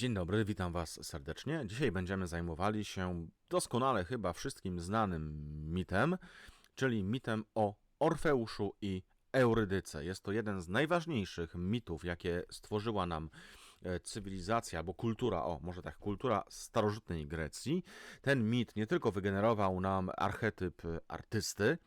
Dzień dobry, witam Was serdecznie. Dzisiaj będziemy zajmowali się doskonale chyba wszystkim znanym mitem, czyli mitem o Orfeuszu i Eurydyce. Jest to jeden z najważniejszych mitów, jakie stworzyła nam e, cywilizacja albo kultura, o może tak, kultura starożytnej Grecji. Ten mit nie tylko wygenerował nam archetyp artysty,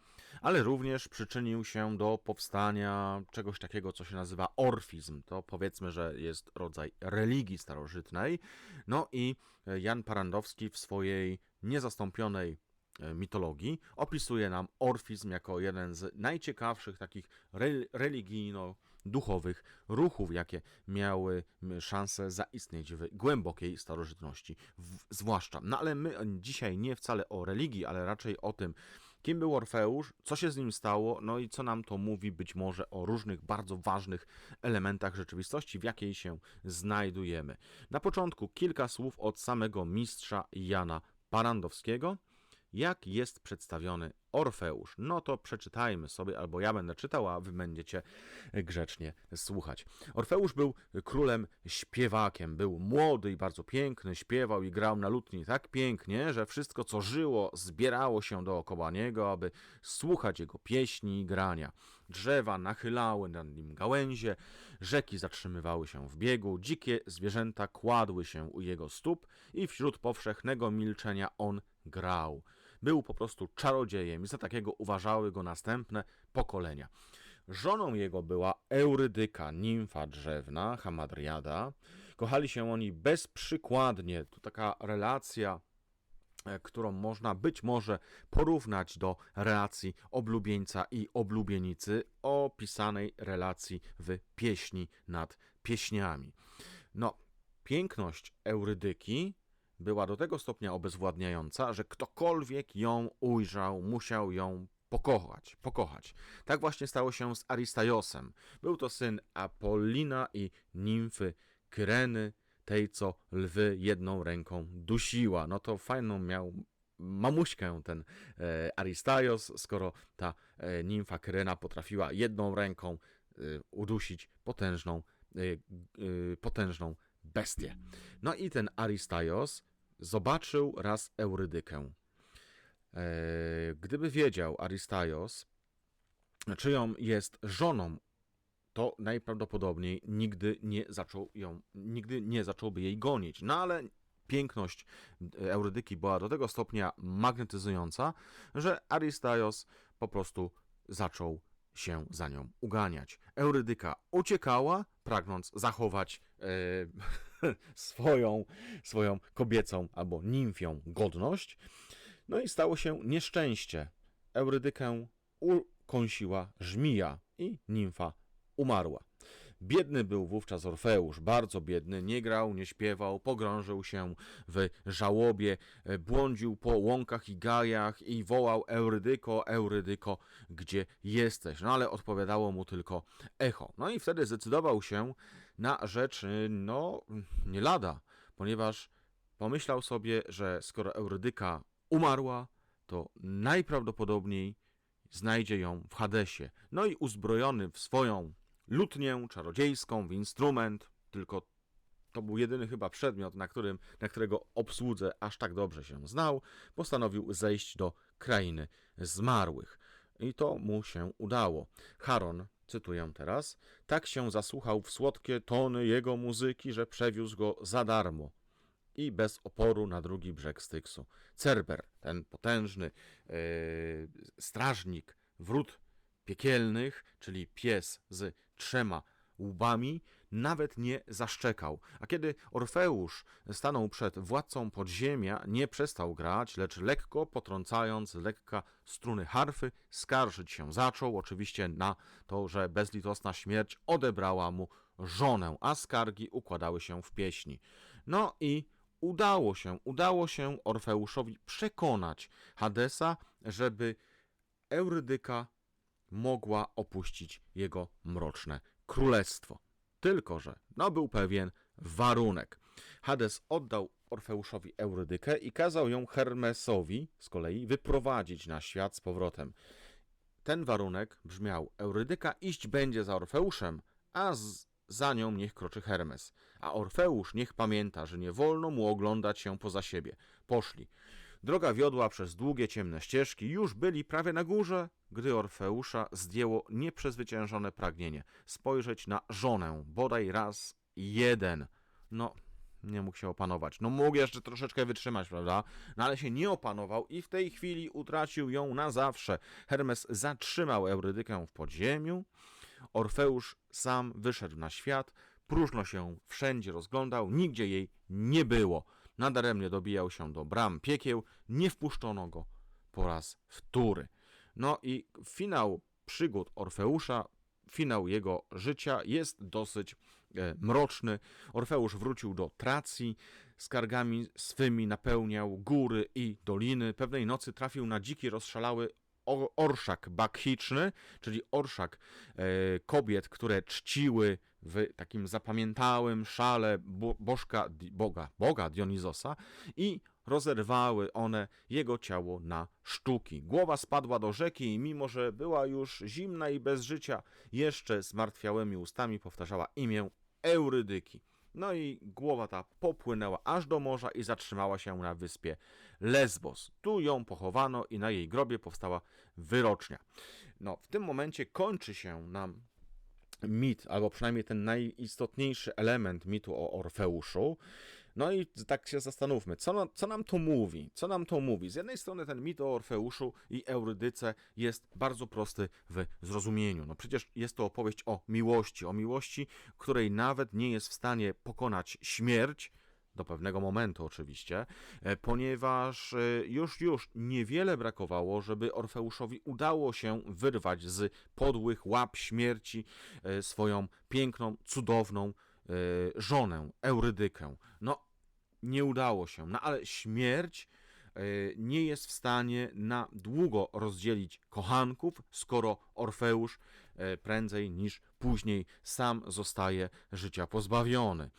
ale również przyczynił się do powstania czegoś takiego, co się nazywa orfizm. To powiedzmy, że jest rodzaj religii starożytnej. No i Jan Parandowski w swojej niezastąpionej E, mitologii, opisuje nam orfizm jako jeden z najciekawszych takich religijno-duchowych ruchów, jakie miały szansę zaistnieć w głębokiej starożytności, w, zwłaszcza. No ale my dzisiaj nie wcale o religii, ale raczej o tym, kim był Orfeusz, co się z nim stało, no i co nam to mówi być może o różnych bardzo ważnych elementach rzeczywistości, w jakiej się znajdujemy. Na początku kilka słów od samego mistrza Jana Parandowskiego, jak jest przedstawiony Orfeusz. No to przeczytajmy sobie, albo ja będę czytał, a wy będziecie grzecznie słuchać. Orfeusz był królem śpiewakiem, był młody i bardzo piękny, śpiewał i grał na lutni tak pięknie, że wszystko co żyło zbierało się dookoła niego, aby słuchać jego pieśni i grania. Drzewa nachylały nad nim gałęzie, rzeki zatrzymywały się w biegu, dzikie zwierzęta kładły się u jego stóp i wśród powszechnego milczenia on grał. Był po prostu czarodziejem i za takiego uważały go następne pokolenia. Żoną jego była Eurydyka, nimfa drzewna, hamadriada. Kochali się oni bezprzykładnie. To taka relacja e, którą można być może porównać do relacji oblubieńca i oblubienicy, opisanej relacji w pieśni nad pieśniami. No, piękność Eurydyki była do tego stopnia obezwładniająca, że ktokolwiek ją ujrzał, musiał ją pokochać, pokochać. Tak właśnie stało się z Aristaiosem. Był to syn Apollina i nimfy Kyreny, tej co lwy jedną ręką dusiła. No to fajną miał mamuśkę ten e, Aristaios, skoro ta e, nimfa Kyrena potrafiła jedną ręką e, udusić potężną, e, e, potężną bestię. No i ten Aristaios zobaczył raz Eurydykę. E, gdyby wiedział Aristaios, czyją jest żoną, to najprawdopodobniej nigdy nie zaczął ją, nigdy nie zacząłby jej gonić. No ale piękność Eurydyki była do tego stopnia magnetyzująca, że Aristaios po prostu zaczął się za nią uganiać. Eurydyka uciekała, pragnąc zachować e, swoją, swoją kobiecą albo nimfią godność. No i stało się nieszczęście. Eurydykę ukąsiła żmija i nimfa umarła. Biedny był wówczas Orfeusz, bardzo biedny, nie grał, nie śpiewał, pogrążył się w żałobie, e, błądził po łąkach i gajach i wołał Eurydyko, Eurydyko, gdzie jesteś? No ale odpowiadało mu tylko echo. No i wtedy zdecydował się na rzecz, y, no, nie lada, ponieważ pomyślał sobie, że skoro Eurydyka umarła, to najprawdopodobniej znajdzie ją w Hadesie. No i uzbrojony w swoją lutnię czarodziejską, w instrument, tylko to był jedyny chyba przedmiot, na, którym, na którego obsłudze aż tak dobrze się znał, postanowił zejść do krainy zmarłych. I to mu się udało. Charon, cytuję teraz, tak się zasłuchał w słodkie tony jego muzyki, że przewiózł go za darmo i bez oporu na drugi brzeg Styksu. Cerber, ten potężny yy, strażnik, wrót piekielnych, czyli pies z trzema łbami, nawet nie zaszczekał. A kiedy Orfeusz stanął przed władcą podziemia, nie przestał grać, lecz lekko potrącając lekka struny harfy, skarżyć się zaczął, oczywiście na to, że bezlitosna śmierć odebrała mu żonę, a skargi układały się w pieśni. No i udało się, udało się Orfeuszowi przekonać Hadesa, żeby Eurydyka mogła opuścić jego mroczne królestwo. Tylko, że no był pewien warunek. Hades oddał Orfeuszowi Eurydykę i kazał ją Hermesowi z kolei wyprowadzić na świat z powrotem. Ten warunek brzmiał: Eurydyka iść będzie za Orfeuszem, a z za nią niech kroczy Hermes, a Orfeusz niech pamięta, że nie wolno mu oglądać się poza siebie. Poszli. Droga wiodła przez długie, ciemne ścieżki, już byli prawie na górze, gdy Orfeusza zdjęło nieprzezwyciężone pragnienie spojrzeć na żonę, bodaj raz jeden. No, nie mógł się opanować. No mógł jeszcze troszeczkę wytrzymać, prawda? No ale się nie opanował i w tej chwili utracił ją na zawsze. Hermes zatrzymał Eurydykę w podziemiu. Orfeusz sam wyszedł na świat, próżno się wszędzie rozglądał, nigdzie jej nie było. Nadaremnie dobijał się do bram piekieł, nie wpuszczono go po raz wtóry. No i finał przygód Orfeusza, finał jego życia jest dosyć e, mroczny. Orfeusz wrócił do Tracji, skargami swymi napełniał góry i doliny. Pewnej nocy trafił na dziki, rozszalały orszak bakchiczny, czyli orszak e, kobiet, które czciły w takim zapamiętałym szale bo, bożka, boga, boga Dionizosa i rozerwały one jego ciało na sztuki. Głowa spadła do rzeki i mimo, że była już zimna i bez życia, jeszcze zmartwiałymi ustami powtarzała imię Eurydyki. No i głowa ta popłynęła aż do morza i zatrzymała się na wyspie Lesbos. Tu ją pochowano i na jej grobie powstała wyrocznia. No, w tym momencie kończy się nam mit, albo przynajmniej ten najistotniejszy element mitu o Orfeuszu. No i tak się zastanówmy, co, co nam to mówi? Co nam to mówi? Z jednej strony ten mit o Orfeuszu i Eurydyce jest bardzo prosty w zrozumieniu. No przecież jest to opowieść o miłości, o miłości, której nawet nie jest w stanie pokonać śmierć, do pewnego momentu oczywiście, e, ponieważ e, już, już niewiele brakowało, żeby Orfeuszowi udało się wyrwać z podłych łap śmierci e, swoją piękną, cudowną żonę, Eurydykę. No, nie udało się, no ale śmierć nie jest w stanie na długo rozdzielić kochanków, skoro Orfeusz prędzej niż później sam zostaje życia pozbawiony.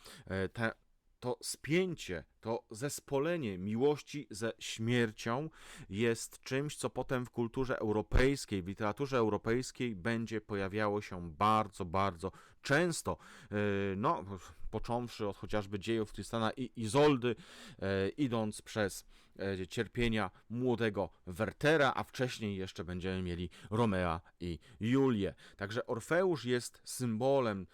Te, to spięcie, to zespolenie miłości ze śmiercią jest czymś, co potem w kulturze europejskiej, w literaturze europejskiej będzie pojawiało się bardzo, bardzo często. E, No, począwszy od chociażby dziejów Tristana i Izoldy, e, idąc przez e, cierpienia młodego Wertera, a wcześniej jeszcze będziemy mieli Romea i Julię. Także Orfeusz jest symbolem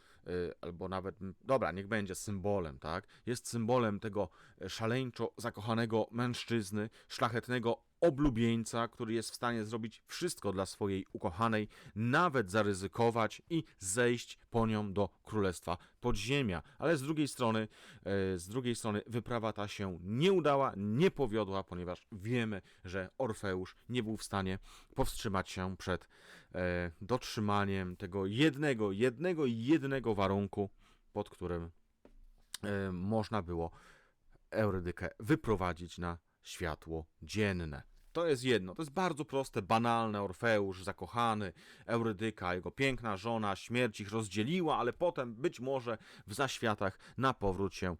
albo nawet, dobra, niech będzie symbolem, tak? Jest symbolem tego e, szaleńczo zakochanego mężczyzny, szlachetnego oblubieńca, który jest w stanie zrobić wszystko dla swojej ukochanej, nawet zaryzykować i zejść po nią do królestwa podziemia. Ale z drugiej strony, e, z drugiej strony wyprawa ta się nie udała, nie powiodła, ponieważ wiemy, że Orfeusz nie był w stanie powstrzymać się przed dotrzymaniem tego jednego, jednego, jednego warunku, pod którym e, można było Eurydykę wyprowadzić na światło dzienne. To jest jedno, to jest bardzo proste, banalne. Orfeusz, zakochany, Eurydyka, jego piękna żona, śmierć ich rozdzieliła, ale potem być może w zaświatach na powrót się e,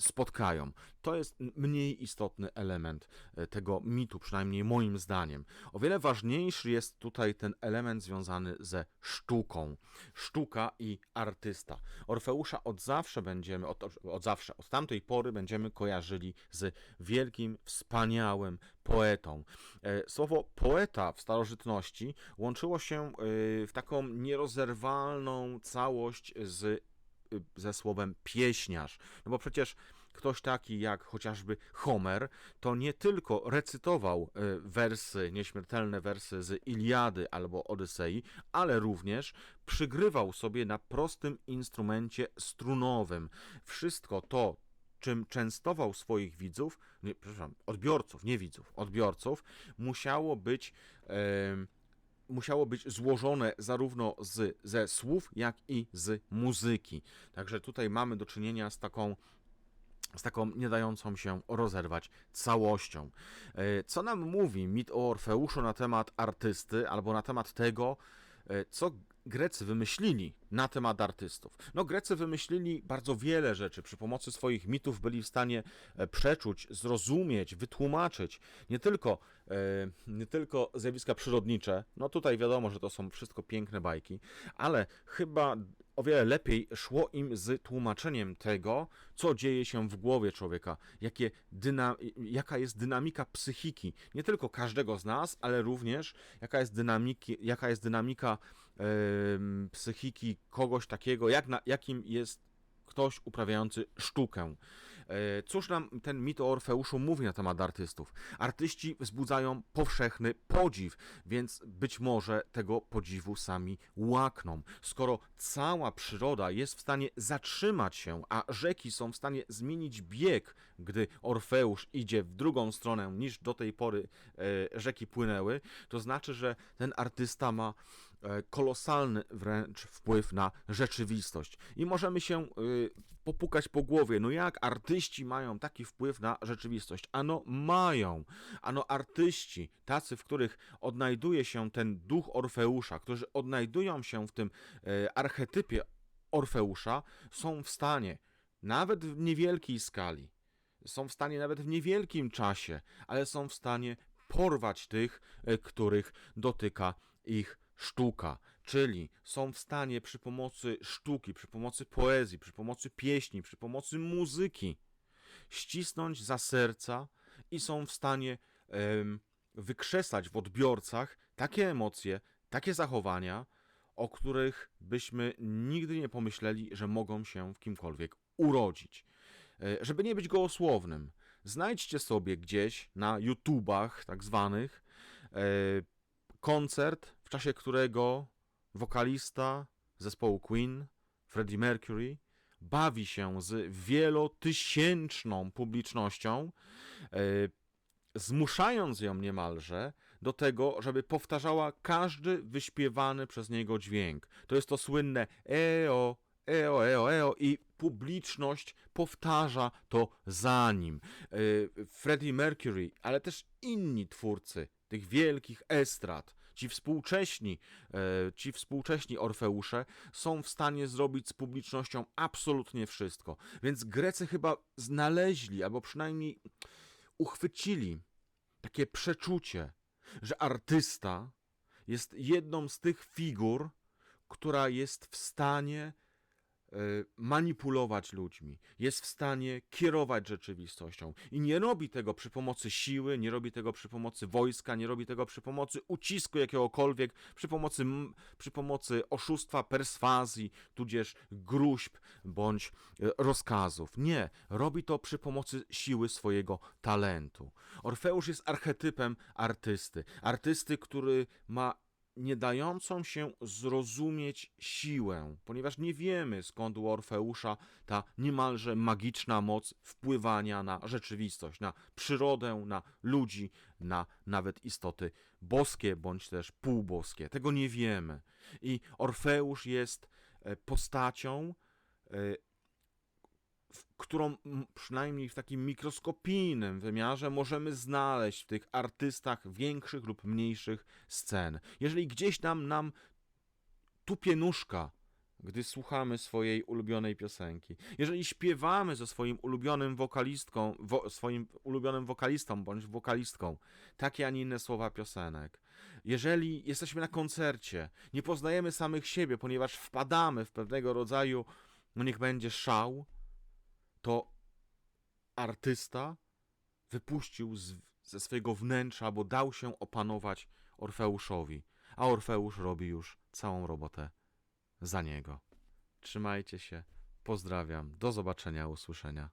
spotkają. To jest mniej istotny element e, tego mitu, przynajmniej moim zdaniem. O wiele ważniejszy jest tutaj ten element związany ze sztuką. Sztuka i artysta. Orfeusza od zawsze będziemy, od, od zawsze, od tamtej pory będziemy kojarzyli z wielkim, wspaniałym poetą. E, Słowo poeta w starożytności łączyło się e, w taką nierozerwalną całość z, ze słowem pieśniarz. No bo przecież ktoś taki jak chociażby Homer, to nie tylko recytował e, wersy, nieśmiertelne wersy z Iliady albo Odysei, ale również przygrywał sobie na prostym instrumencie strunowym. Wszystko to, czym częstował swoich widzów, nie, przepraszam, odbiorców, nie widzów, odbiorców, musiało być, em, musiało być złożone zarówno z, ze słów, jak i z muzyki. Także tutaj mamy do czynienia z taką z taką nie dającą się rozerwać całością. E, Co nam mówi mit o Orfeuszu na temat artysty, albo na temat tego, e, co Grecy wymyślili na temat artystów? No, Grecy wymyślili bardzo wiele rzeczy. Przy pomocy swoich mitów byli w stanie e, przeczuć, zrozumieć, wytłumaczyć nie tylko, nie tylko zjawiska przyrodnicze. No, tutaj wiadomo, że to są wszystko piękne bajki, ale chyba o wiele lepiej szło im z tłumaczeniem tego, co dzieje się w głowie człowieka, jakie dyna, jaka jest dynamika psychiki, nie tylko każdego z nas, ale również jaka jest, dynamiki, jaka jest dynamika em, psychiki kogoś takiego, jak na, jakim jest ktoś uprawiający sztukę. E, Cóż nam ten mit o Orfeuszu mówi na temat artystów? Artyści wzbudzają powszechny podziw, więc być może tego podziwu sami łakną. Skoro cała przyroda jest w stanie zatrzymać się, a rzeki są w stanie zmienić bieg, gdy Orfeusz idzie w drugą stronę niż do tej pory e, rzeki płynęły, to znaczy, że ten artysta ma e, kolosalny wręcz wpływ na rzeczywistość. I możemy się y, popukać po głowie, no jak artyści mają taki wpływ na rzeczywistość? Ano mają. Ano artyści, tacy, w których odnajduje się ten duch Orfeusza, którzy odnajdują się w tym e, archetypie Orfeusza, są w stanie, nawet w niewielkiej skali, są w stanie nawet w niewielkim czasie, ale są w stanie porwać tych, e, których dotyka ich sztuka, czyli są w stanie przy pomocy sztuki, przy pomocy poezji, przy pomocy pieśni, przy pomocy muzyki ścisnąć za serca i są w stanie wykrzesać w odbiorcach takie emocje, takie zachowania, o których byśmy nigdy nie pomyśleli, że mogą się w kimkolwiek urodzić. E, Żeby nie być gołosłownym, znajdźcie sobie gdzieś na YouTubach tak zwanych e, koncert, w czasie którego wokalista zespołu Queen, Freddie Mercury, bawi się z wielotysięczną publicznością, e, zmuszając ją niemalże do tego, żeby powtarzała każdy wyśpiewany przez niego dźwięk. To jest to słynne eo, eo, eo, eo i publiczność powtarza to za nim. E, Freddie Mercury, ale też inni twórcy tych wielkich estrad, ci współcześni, e, ci współcześni Orfeusze są w stanie zrobić z publicznością absolutnie wszystko. Więc Grecy chyba znaleźli, albo przynajmniej uchwycili takie przeczucie, że artysta jest jedną z tych figur, która jest w stanie manipulować ludźmi, jest w stanie kierować rzeczywistością i nie robi tego przy pomocy siły, nie robi tego przy pomocy wojska, nie robi tego przy pomocy ucisku jakiegokolwiek, przy pomocy, przy pomocy oszustwa, perswazji, tudzież gruźb bądź e, rozkazów. Nie, robi to przy pomocy siły swojego talentu. Orfeusz jest archetypem artysty, artysty, który ma nie dającą się zrozumieć siłę, ponieważ nie wiemy skąd u Orfeusza ta niemalże magiczna moc wpływania na rzeczywistość, na przyrodę, na ludzi, na nawet istoty boskie bądź też półboskie. Tego nie wiemy. I Orfeusz jest e, postacią, e, którą przynajmniej w takim mikroskopijnym wymiarze możemy znaleźć w tych artystach większych lub mniejszych scen. Jeżeli gdzieś tam nam tupie nóżka, gdy słuchamy swojej ulubionej piosenki, jeżeli śpiewamy ze swoim ulubionym wokalistką, wo, swoim ulubionym wokalistą bądź wokalistką takie, a nie inne słowa piosenek, jeżeli jesteśmy na koncercie, nie poznajemy samych siebie, ponieważ wpadamy w pewnego rodzaju, no niech będzie szał, to artysta wypuścił z, ze swojego wnętrza, bo dał się opanować Orfeuszowi, a Orfeusz robi już całą robotę za niego. Trzymajcie się, pozdrawiam, do zobaczenia, usłyszenia.